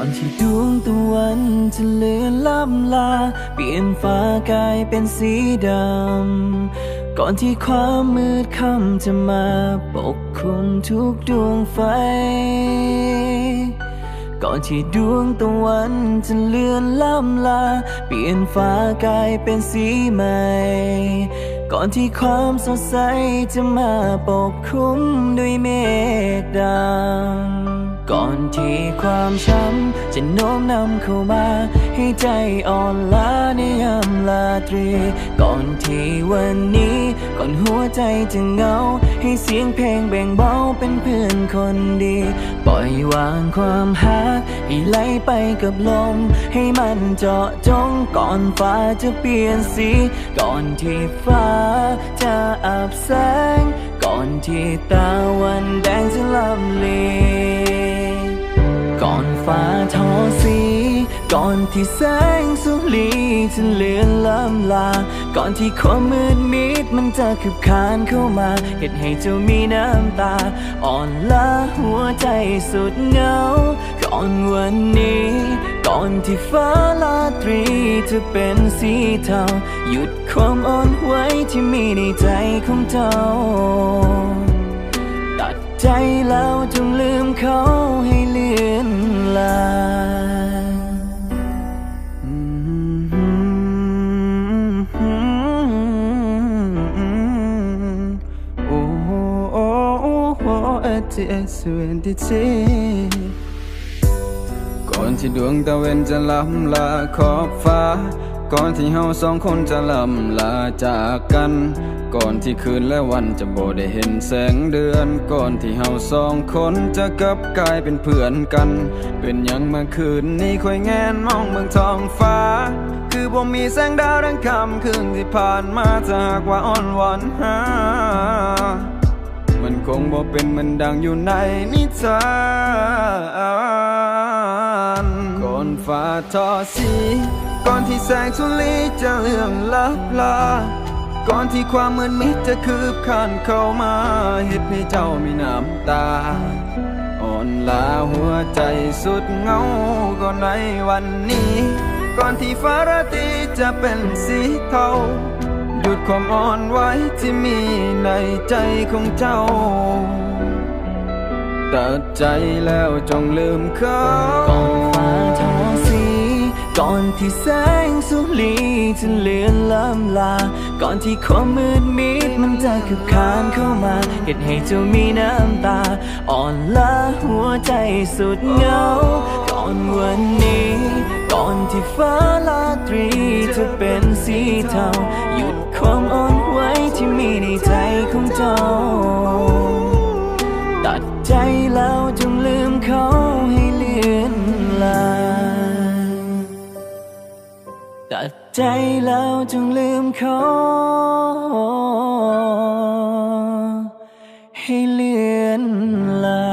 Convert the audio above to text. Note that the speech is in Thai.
อนที่ดวงตะวันจะเลือนล่ำลา เปลี่ยนฟ้ากลายเป็นสีดำ ก่อนที่ความมืดค่ำจะมาปกคลุมทุกดวงไฟ ก่อนที่ดวงตะวันจะเลือนล่ำลา เปลี่ยนฟ้ากลายเป็นสีใหม่ ก่อนที่ความสดใสจะมาปกคลุมด้วยเมฆดำ ที่ความช้ำจะโน้มนำเข้ามา ให้ใจอ่อนล้าในยามลาตรี ก่อนที่วันนี้ ก่อนหัวใจจะเหงา ให้เสียงเพลงแบ่งเบาเป็นเพื่อนคนดี ปล่อยวางความหักให้ไหลไปกับลม ให้มันเจาะจงก่อนฟ้าจะเปลี่ยนสี ก่อนที่ฟ้าจะอับแสง ก่อนที่ตาวันแดงจะลำเลีก่อน ฟ้าทอสี ก่อนที่แสงสุรีจะเลือนล้ำลา ก่อนที่ความมืดมิดมันจะคืบคานเข้ามาเหตุให้เจ้ามีน้ำตา อ่อนล้าหัวใจสุดเหงา ก่อนวันนี้ ก่อนที่ฟ้าลาตรีจะเป็นสีเทา หยุดความอ่อนไหวที่มีในใจของเจ้าตัดใจแล้วจงลืมเขาให้ลื เอเจสเวนติเจก่อนที่ดวงตะเวนจะล้ำลาขอบฟ้า ก่อนที่เฮาสองคนจะล้ำลาจากกัน ก่อนที่คืนและวันจะโบได้เห็นแสงเดือน ก่อนที่เฮาสองคนจะกลับกลายเป็นเพื่อนกัน เป็นยังเมื่อคืนนี้คอยแงนมองเมืองท้องฟ้า คือบ่มีแสงดาวดังคำคืนที่ผ่านมาจะหากว่าอ่อนหวานหา งบ่เป็นมันดังอยู่ในนิทานก่อนฟ้าทอสี ก่อนที่แสงสุรีจะเลื่องลับลา ก่อนที่ความมืดมิดจะคืบคานเข้ามาเฮ็ดให้เจ้ามีน้ำตา อ่อนลาหัวใจสุดเหงาก็ในวันนี้ ก่อนที่ฟ้าราตรีจะเป็นสีเทา หยุดความอ่อนไหวที่มีในใจของเจ้า ตัดใจแล้วจงลืมเขาก่อนฟ้าทอสีก่อนที่แสงสุรีจะเลือนล้ำลา ก่อนที่ความมืดมิดมันจะคืบคานเข้ามาเหตุให้เจ้ามีน้ำตา อ่อนล้าหัวใจสุดเหงา ก่อนวันนี้ ก่อนที่ฟ้าลาตรีจะเป็นสีเทาหยุด ความอ่อนไหวที่มีในใจของเจ้า ตัดใจแล้วจงลืมเขาให้เลือนลางตัดใจแล้วจงลืมเขาให้เลือนลาง